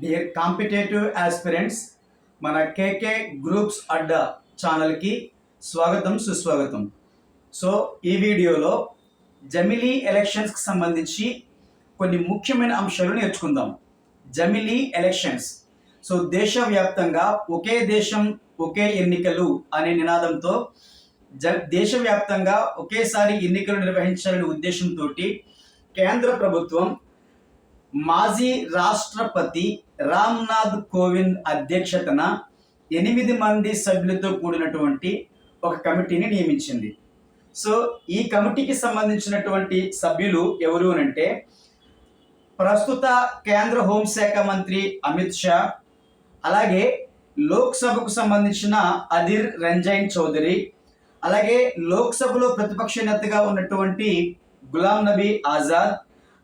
Dear competitive aspirants మన KK groups అడ్డా ఛానల్కి స్వాగతం సుస్వాగతం. సో ఈ వీడియోలో జమిలీ ఎలక్షన్స్కి సంబంధించి కొన్ని ముఖ్యమైన అంశాలు నేర్చుకుందాం. జమిలీ ఎలక్షన్స్. సో దేశవ్యాప్తంగా ఒకే దేశం ఒకే ఎన్నికలు అనే నినాదంతో జ దేశవ్యాప్తంగా ఒకేసారి ఎన్నికలు నిర్వహించాలనే ఉద్దేశంతో కేంద్ర ప్రభుత్వం మాజీ రాష్ట్రపతి రామ్నాథ్ కోవింద్ అధ్యక్షతన ఎనిమిది మంది సభ్యులతో కూడినటువంటి ఒక కమిటీని నియమించింది. సో ఈ కమిటీకి సంబంధించినటువంటి సభ్యులు ఎవరు అంటే ప్రస్తుత కేంద్ర హోంశాఖ మంత్రి అమిత్ షా అలాగే లోక్సభకు సంబంధించిన అధిర్ రంజైన్ చౌదరి అలాగే లోక్సభలో ప్రతిపక్ష నేతగా ఉన్నటువంటి గులాం నబీ ఆజాద్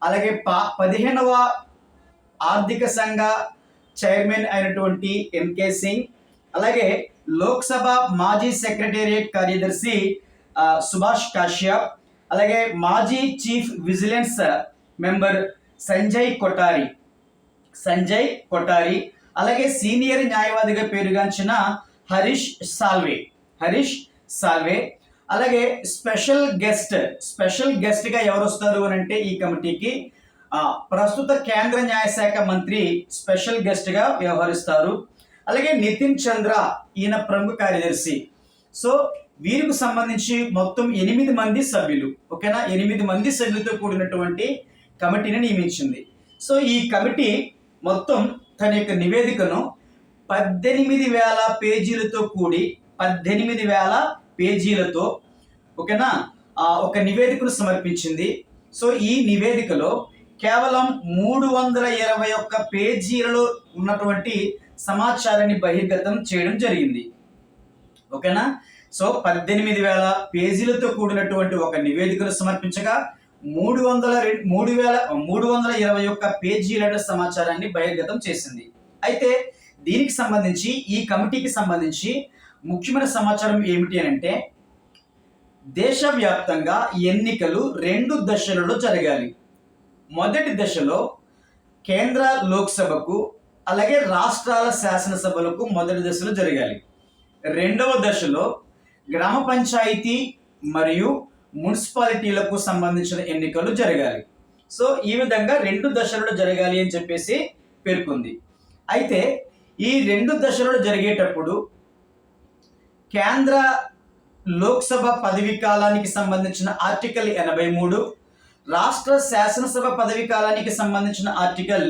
అలాగే పా పదిహేనవ ఆర్థిక సంఘ చైర్మన్ అయినటువంటి ఎంకే సింగ్ అలాగే లోక్సభ మాజీ సెక్రటేరియట్ కార్యదర్శి సుభాష్ కాశ్యప్ అలాగే మాజీ chief vigilance member Sanjay Kothari. Sanjay Kothari అలాగే సీనియర్ న్యాయవాదిగా పేరుగాంచిన హరీష్ సాల్వే. హరీష్ సాల్వే. అలాగే స్పెషల్ గెస్ట్ స్పెషల్ గెస్ట్గా ఎవరు వస్తారు అని అంటే ఈ కమిటీకి ప్రస్తుత కేంద్ర న్యాయశాఖ మంత్రి స్పెషల్ గెస్ట్గా వ్యవహరిస్తారు. అలాగే నితిన్ చంద్ర ఈయన ప్రముఖ కార్యదర్శి. సో వీరికి సంబంధించి మొత్తం ఎనిమిది మంది సభ్యులు ఓకేనా? ఎనిమిది మంది సభ్యులతో కూడినటువంటి కమిటీని నియమించింది. సో ఈ కమిటీ మొత్తం తన యొక్క నివేదికను పద్దెనిమిది వేల పేజీలతో కూడి పద్దెనిమిది వేల పేజీలతో ఓకేనా? ఒక నివేదికను సమర్పించింది. సో ఈ నివేదికలో కేవలం మూడు వందల ఇరవై ఒక్క పేజీలలో ఉన్నటువంటి సమాచారాన్ని బహిర్గతం చేయడం జరిగింది. ఓకేనా? సో పద్దెనిమిది వేల పేజీలతో కూడినటువంటి ఒక నివేదికను సమర్పించగా మూడు వందల మూడు వేల మూడు వందల ఇరవై ఒక్క పేజీల సమాచారాన్ని బహిర్గతం చేసింది. అయితే దీనికి సంబంధించి ఈ కమిటీకి సంబంధించి ముఖ్యమైన సమాచారం ఏమిటి అని అంటే దేశవ్యాప్తంగా ఎన్నికలు రెండు దశలలో జరగాలి. మొదటి దశలో కేంద్ర లోక్సభకు అలాగే రాష్ట్రాల శాసనసభలకు మొదటి దశలో జరగాలి. రెండవ దశలో గ్రామ పంచాయతీ మరియు మున్సిపాలిటీలకు సంబంధించిన ఎన్నికలు జరగాలి. సో ఈ విధంగా రెండు దశలలో జరగాలి అని చెప్పేసి పేర్కొంది. అయితే ఈ రెండు దశలలో జరిగేటప్పుడు కేంద్ర లోక్సభ పదవీ కాలానికి సంబంధించిన ఆర్టికల్ ఎనభై మూడు రాష్ట్ర శాసనసభ పదవీ కాలానికి సంబంధించిన ఆర్టికల్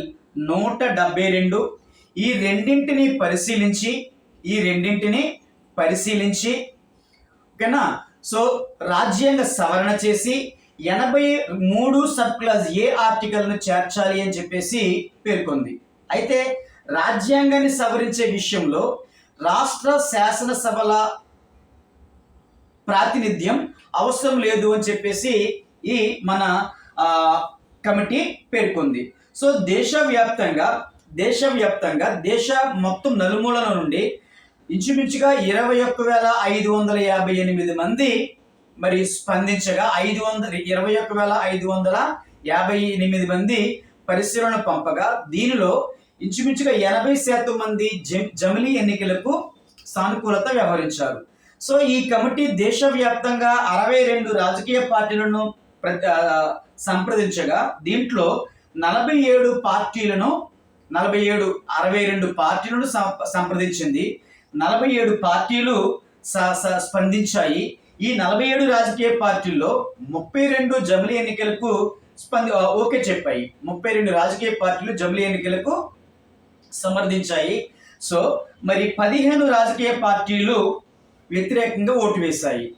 నూట డెబ్బై రెండు. ఈ రెండింటిని పరిశీలించి ఈ రెండింటిని పరిశీలించి ఓకేనా? సో రాజ్యాంగ సవరణ చేసి ఎనభై మూడు సబ్ క్లాస్ ఏ ఆర్టికల్ను చేర్చాలి అని చెప్పేసి పేర్కొంది. అయితే రాజ్యాంగాన్ని సవరించే విషయంలో రాష్ట్ర శాసనసభల ప్రాతినిధ్యం అవసరం లేదు అని చెప్పేసి ఈ మన కమిటీ పేర్కొంది. సో దేశవ్యాప్తంగా దేశవ్యాప్తంగా దేశ మొత్తం నలుమూలల నుండి ఇంచుమించుగా ఇరవై ఒక్క వేల ఐదు వందల యాభై ఎనిమిది మంది మరి స్పందించగా ఐదు వందల ఇరవై ఒక్క వేల ఐదు వందల యాభై ఎనిమిది మంది పరిశీలన పంపగా దీనిలో ఇంచుమించుగా ఎనభై శాతం మంది జ- జమిలీ ఎన్నికలకు సానుకూలత వ్యవహరించారు. సో ఈ కమిటీ దేశవ్యాప్తంగా అరవై రెండు రాజకీయ పార్టీలను ప్ర- సంప్రదించగా దీంట్లో నలభై ఏడు పార్టీలను నలభై ఏడు అరవై రెండు పార్టీలను సంప్రదించింది. నలభై ఏడు పార్టీలు స- స- స్పందించాయి. ఈ నలభై ఏడు రాజకీయ పార్టీల్లో ముప్పై రెండు జమిలీ ఎన్నికలకు స్పంది ఓకే చెప్పాయి. ముప్పై రెండు రాజకీయ పార్టీలు జమిలీ ఎన్నికలకు సమర్థించాయి. సో మరి పదిహేను రాజకీయ పార్టీలు వ్యతిరేకంగా ఓటు వేశాయి.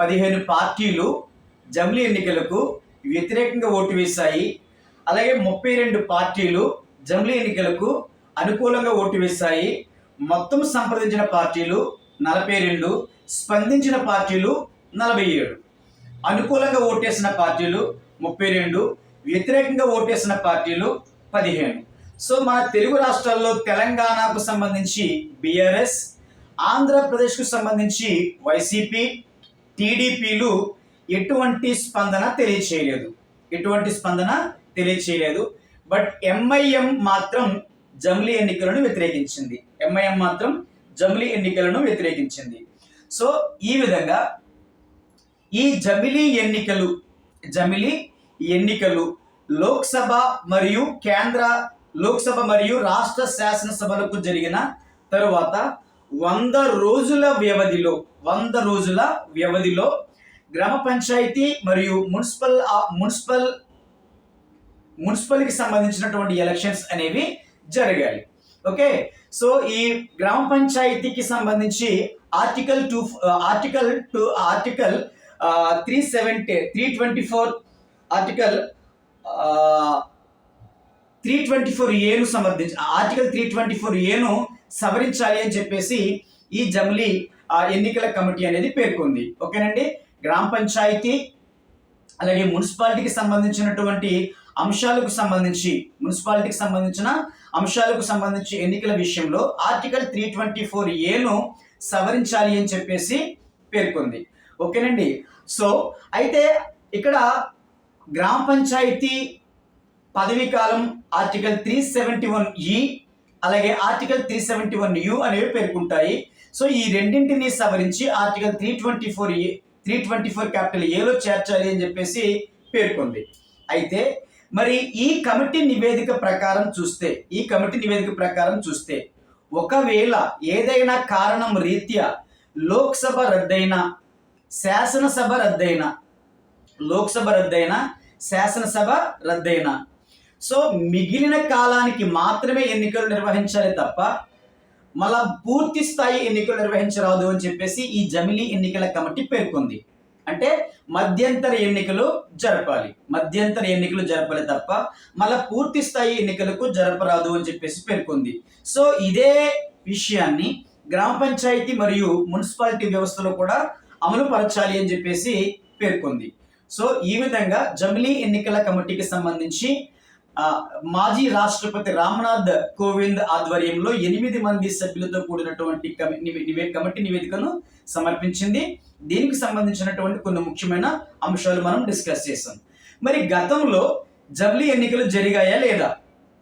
పదిహేను పార్టీలు జమిలీ ఎన్నికలకు వ్యతిరేకంగా ఓటు వేశాయి. అలాగే ముప్పై రెండు పార్టీలు జమిలీ ఎన్నికలకు అనుకూలంగా ఓటు వేశాయి. మొత్తం సంప్రదించిన పార్టీలు నలభై రెండు స్పందించిన పార్టీలు నలభై ఏడు. అనుకూలంగా ఓటేసిన పార్టీలు ముప్పై రెండు వ్యతిరేకంగా ఓటేసిన పార్టీలు పదిహేను. సో మన తెలుగు రాష్ట్రాల్లో తెలంగాణకు సంబంధించి బీఆర్ఎస్ ఆంధ్రప్రదేశ్కు సంబంధించి వైసీపీ టీడీపీలు ఎటువంటి స్పందన తెలియచేయలేదు. ఎటువంటి స్పందన తెలియచేయలేదు. బట్ ఎంఐఎం మాత్రం జమిలీ ఎన్నికలను వ్యతిరేకించింది. ఎంఐఎం మాత్రం జమిలీ ఎన్నికలను వ్యతిరేకించింది. సో ఈ విధంగా ఈ జమిలీ ఎన్నికలు జమిలీ ఎన్నికలు లోక్సభ మరియు కేంద్ర లోక్సభ మరియు రాష్ట్ర శాసనసభలకు జరిగిన తరువాత వంద రోజుల వ్యవధిలో వంద రోజుల వ్యవధిలో గ్రామ పంచాయతీ మరియు మున్సిపల్ మున్సిపల్ మున్సిపల్కి సంబంధించినటువంటి ఎలక్షన్స్ అనేవి జరగాలి ఓకే? సో ఈ గ్రామ పంచాయతీకి సంబంధించి article two article two article three seventy three twenty four article three twenty four ఏను సమర్థించ ఆర్టికల్ త్రీ ట్వంటీ ఫోర్ ఏను సవరించాలి అని చెప్పేసి ఈ జమిలీ ఆ, ఎన్నికల కమిటీ అనేది పేర్కొంది. ఓకేనండి? గ్రామ పంచాయతీ అలాగే మున్సిపాలిటీకి సంబంధించినటువంటి అంశాలకు సంబంధించి మున్సిపాలిటీకి సంబంధించిన అంశాలకు సంబంధించి ఎన్నికల విషయంలో ఆర్టికల్ త్రీ ట్వంటీ ఫోర్ ఏను సవరించాలి అని చెప్పేసి పేర్కొంది. ఓకేనండి? సో అయితే ఇక్కడ గ్రామ పంచాయతీ పదవీ కాలం article three seventy one E అలాగే article three seventy one U అనేవి పేర్కొంటాయి. సో ఈ రెండింటిని సవరించి article three twenty four A three twenty four capital ఏలో చేర్చాలి అని చెప్పేసి పేర్కొంది. అయితే మరి ఈ కమిటీ నివేదిక ప్రకారం చూస్తే ఈ కమిటీ నివేదిక ప్రకారం చూస్తే ఒకవేళ ఏదైనా కారణం రీత్యా లోక్సభ రద్దయినా శాసనసభ రద్దయినా లోక్సభ రద్దయినా శాసనసభ రద్దయినా సో మిగిలిన కాలానికి మాత్రమే ఎన్నికలు నిర్వహించాలి తప్ప మళ్ళా పూర్తి స్థాయి ఎన్నికలు నిర్వహించరాదు అని చెప్పేసి ఈ జమిలీ ఎన్నికల కమిటీ పేర్కొంది. అంటే మధ్యంతర ఎన్నికలు జరపాలి. మధ్యంతర ఎన్నికలు జరపాలి తప్ప మళ్ళా పూర్తి స్థాయి ఎన్నికలకు జరపరాదు అని చెప్పేసి పేర్కొంది. సో ఇదే విషయాన్ని గ్రామ పంచాయతీ మరియు మున్సిపాలిటీ వ్యవస్థలో కూడా అమలు పరచాలి అని చెప్పేసి పేర్కొంది. సో ఈ విధంగా జమిలీ ఎన్నికల కమిటీకి సంబంధించి మాజీ రాష్ట్రపతి రామ్నాథ్ కోవింద్ ఆధ్వర్యంలో ఎనిమిది మంది సభ్యులతో కూడినటువంటి కమి- కమిటీ నివేదికను సమర్పించింది. దీనికి సంబంధించినటువంటి కొన్ని ముఖ్యమైన అంశాలు మనం డిస్కస్ చేసాం మరి గతంలో జబ్లీ ఎన్నికలు జరిగాయా లేదా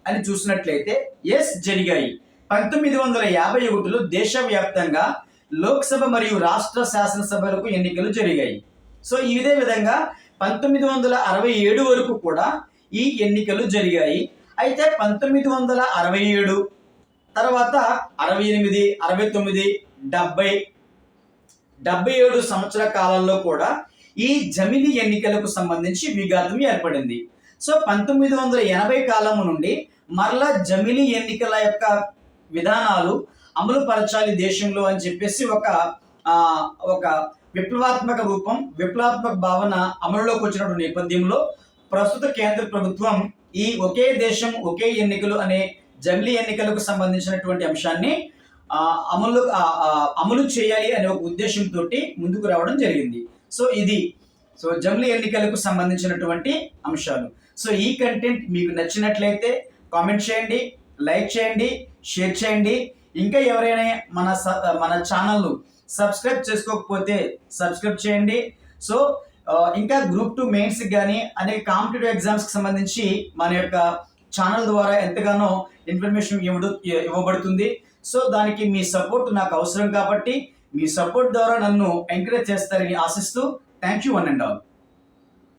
అని చూసినట్లయితే ఎస్ జరిగాయి. పంతొమ్మిది వందల యాభై ఒకటిలో దేశవ్యాప్తంగా లోక్సభ మరియు రాష్ట్ర శాసనసభలకు ఎన్నికలు జరిగాయి. సో ఇదే విధంగా పంతొమ్మిది వందల అరవై ఏడు వరకు కూడా ఈ ఎన్నికలు జరిగాయి. అయితే పంతొమ్మిది వందల అరవై ఏడు తర్వాత అరవై ఎనిమిది అరవై తొమ్మిది డెబ్బై డెబ్బై ఏడు సంవత్సర కాలంలో కూడా ఈ జమిని ఎన్నికలకు సంబంధించి విఘాతం ఏర్పడింది. సో పంతొమ్మిది వందల ఎనభై కాలం నుండి మరలా జమిని ఎన్నికల యొక్క విధానాలు అమలు పరచాలి దేశంలో అని చెప్పేసి ఒక ఒక విప్లవాత్మక రూపం విప్లవాత్మక భావన అమలులోకి వచ్చినటువంటి నేపథ్యంలో ప్రస్తుత కేంద్ర ప్రభుత్వం ఈ ఒకే దేశం ఒకే ఎన్నికలు అనే జమిలీ ఎన్నికలకు సంబంధించినటువంటి అంశాన్ని అమలు అమలు చేయాలి అనే ఒక ఉద్దేశంతో ముందుకు రావడం జరిగింది. సో ఇది సో జమిలీ ఎన్నికలకు సంబంధించినటువంటి అంశాలు. సో ఈ కంటెంట్ మీకు నచ్చినట్లయితే కామెంట్ చేయండి లైక్ చేయండి షేర్ చేయండి. ఇంకా ఎవరైనా మన స- మన ఛానల్ సబ్స్క్రైబ్ చేసుకోకపోతే సబ్స్క్రైబ్ చేయండి. సో ఇంకా గ్రూప్ టూ మెయిన్స్ కానీ అనేక కాంపిటేటివ్ ఎగ్జామ్స్కి సంబంధించి మన యొక్క ఛానల్ ద్వారా ఎంతగానో ఇన్ఫర్మేషన్ ఇవ్వడు ఇవ్వబడుతుంది. సో దానికి మీ సపోర్ట్ నాకు అవసరం కాబట్టి మీ సపోర్ట్ ద్వారా నన్ను ఎంకరేజ్ చేస్తారని ఆశిస్తూ thank you one and all